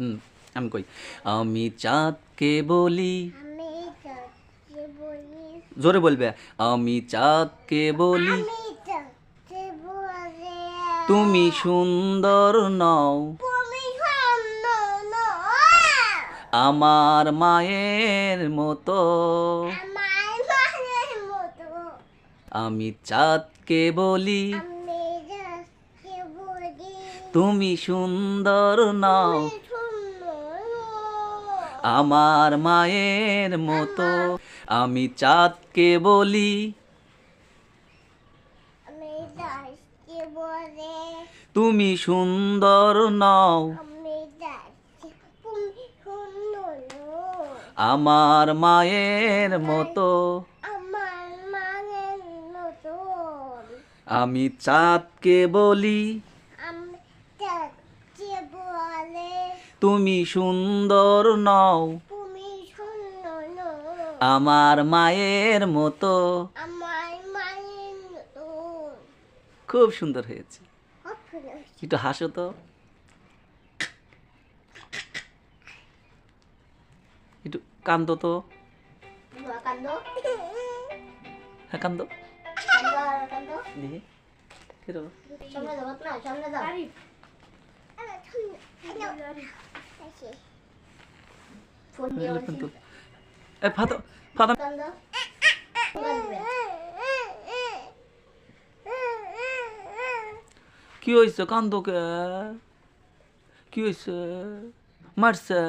হুম আমি কই? আমি চাঁদকে বলি। বলি। জোরে বলবে। আমি চাঁদকে বলি। তুমি সুন্দর নও। আমার মায়ের মতো। আমি চাঁদকে বলি। তুমি সুন্দর নও। আমার মায়ের মতো। আমি চাঁদকে বলি তুমি সুন্দর নও। আমার মায়ের মতো। আমি চাঁদকে বলি আমি যাচ্ছি বলে তুমি সুন্দর নও। তুমি সুন্দর নও। আমার মায়ের মতো। আমার মায়ের মতো। খুব সুন্দর হয়েছে। একটু হাসো তো। একটু কান্দো তো। কান্দো। হ্যাঁ কান্দো। সামনে সামনে ফাতো ফাতো কান্দো কি হয়েছে কান্দো কে? কি হয়েছে মারছে?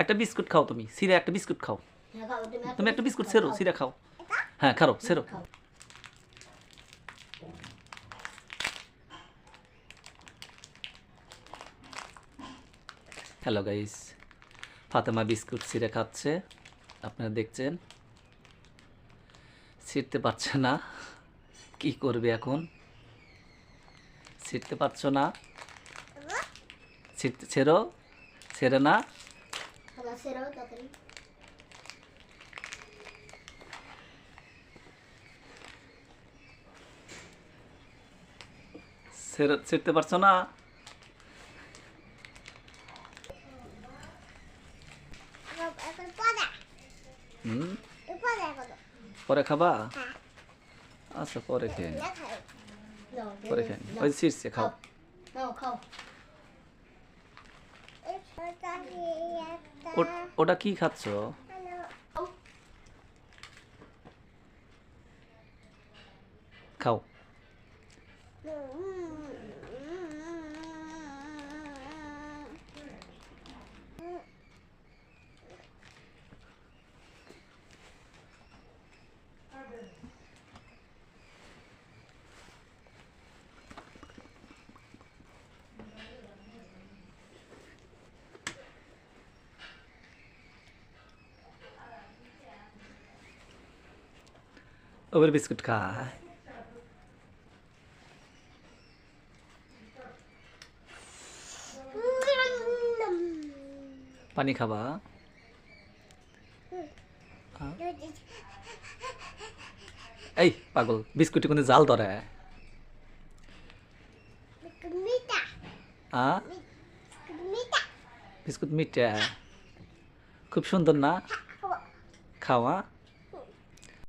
একটা বিস্কুট খাও তুমি। সিরে একটা বিস্কুট খাও। তুমি একটা বিস্কুট সেরো সিরা খাও। হ্যাঁ খারো সেরো। হ্যালো গাইস ফাতেমা বিস্কুট ছিঁড়ে খাচ্ছে। আপনারা দেখছেন? ছিঁড়তে পারছে না। কি করবে এখন? ছিঁড়তে পারছ না? ছিঁড়তে, ছেড়ো। ছেড়ে না? ছেড়ে, ছিঁড়তে পারছ না? হুম? পরে খাবা? আচ্ছা পরে খেয়ে পরে খেয়ে ওই ছিঁড়ছে খাও। ওটা কি খাচ্ছ? খাও। ওবার বিস্কুট খায় পানি খাবা এই পাগল বিস্কুটে কোনো জাল ধরে মিঠা আ মিঠা বিস্কুট মিঠা খুব সুন্দর না খাওয়া